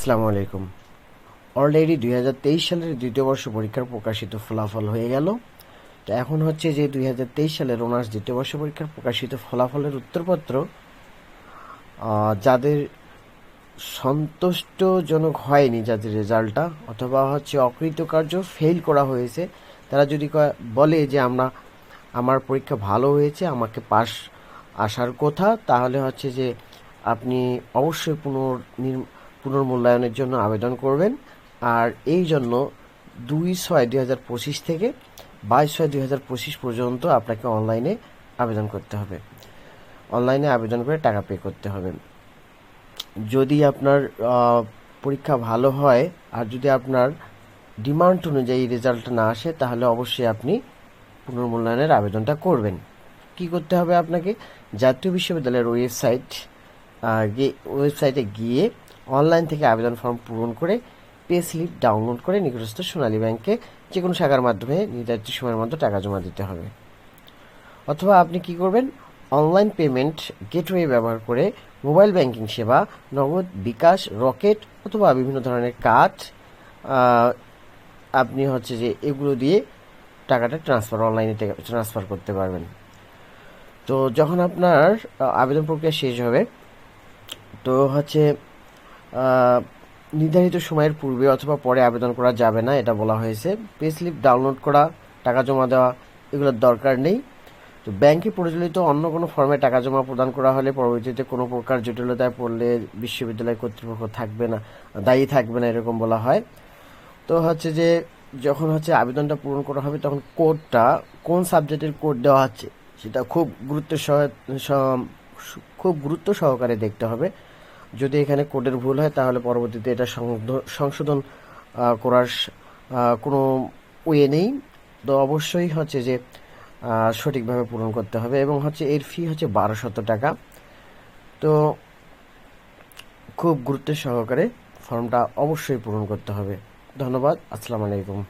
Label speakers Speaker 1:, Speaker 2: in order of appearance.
Speaker 1: আসসালামু আলাইকুম। অলরেডি দুই হাজার তেইশ সালের দ্বিতীয় বর্ষ পরীক্ষার প্রকাশিত ফলাফল হয়ে গেল। তো এখন হচ্ছে যে দুই হাজার তেইশ সালের অনার্স দ্বিতীয় বর্ষ পরীক্ষার প্রকাশিত ফলাফলের উত্তরপত্র যাদের সন্তুষ্টজনক হয়নি যাদের রেজাল্টটা, অথবা হচ্ছে অকৃতকার্য ফেল করা হয়েছে, তারা যদি বলে যে আমরা, আমার পরীক্ষা ভালো হয়েছে, আমাকে পাস আসার কথা, তাহলে হচ্ছে যে আপনি অবশ্যই পুনর পুনর্মূল্যায়নের জন্য আবেদন করবেন। আর এই জন্য দুই ছয় দুই হাজার পঁচিশ থেকে বাইশ ছয় দুই হাজার পঁচিশ পর্যন্ত আপনাকে অনলাইনে আবেদন করতে হবে। অনলাইনে আবেদন করে টাকা পে করতে হবে। যদি আপনার পরীক্ষা ভালো হয় আর যদি আপনার ডিমান্ড অনুযায়ী রেজাল্ট না আসে, তাহলে অবশ্যই আপনি পুনর্মূল্যায়নের আবেদনটা করবেন। কি করতে হবে আপনাকে? জাতীয় বিশ্ববিদ্যালয়ের ওয়েবসাইট ওয়েবসাইটে গিয়ে অনলাইন থেকে আবেদন ফর্ম পূরণ করে পে স্লিপ ডাউনলোড করে নিকটস্থ সোনালী ব্যাংকে যে কোনো শাখার মাধ্যমে নির্ধারিত সময়ের মধ্যে টাকা জমা দিতে হবে। অথবা আপনি কি করবেন? অনলাইন পেমেন্ট গেটওয়ে ব্যবহার করে মোবাইল ব্যাংকিং সেবা, নগদ বিকাশ, রকেট অথবা বিভিন্ন ধরনের কার্ড আপনি হচ্ছে যে এগুলো দিয়ে টাকাটা ট্রান্সফার অনলাইনে ট্রান্সফার করতে পারবেন। তো যখন আপনার আবেদন প্রক্রিয়া শেষ হবে, তো হচ্ছে নির্ধারিত সময়ের পূর্বে অথবা পরে আবেদন করা যাবে না, এটা বলা হয়েছে। পে স্লিপ ডাউনলোড করা, টাকা জমা দেওয়া, এগুলোর দরকার নেই। তো ব্যাংকে পরিচালিত অন্য কোনো ফর্মে টাকা জমা প্রদান করা হলে পরবর্তীতে কোনো প্রকার জটিলতায় পড়লে বিশ্ববিদ্যালয় কর্তৃপক্ষ থাকবে না, দায়ী থাকবে না, এরকম বলা হয়। তো হচ্ছে যে, যখন হচ্ছে আবেদনটা পূরণ করা হবে, তখন কোডটা কোন সাবজেক্টের কোড দেওয়া হচ্ছে, সেটা খুব গুরুত্ব সহ খুব গুরুত্ব সহকারে দেখতে হবে। যদি এখানে কোডের ভুল হয়, তাহলে পরবর্তীতে এটা সংশোধন- করার কোনো ওয়ে নেই। তো অবশ্যই হচ্ছে যে সঠিকভাবে পূরণ করতে হবে এবং হচ্ছে এর ফি হচ্ছে বারোশত টাকা। তো খুব গুরুত্ব সহকারে ফর্মটা অবশ্যই পূরণ করতে হবে। ধন্যবাদ। আসসালামু আলাইকুম।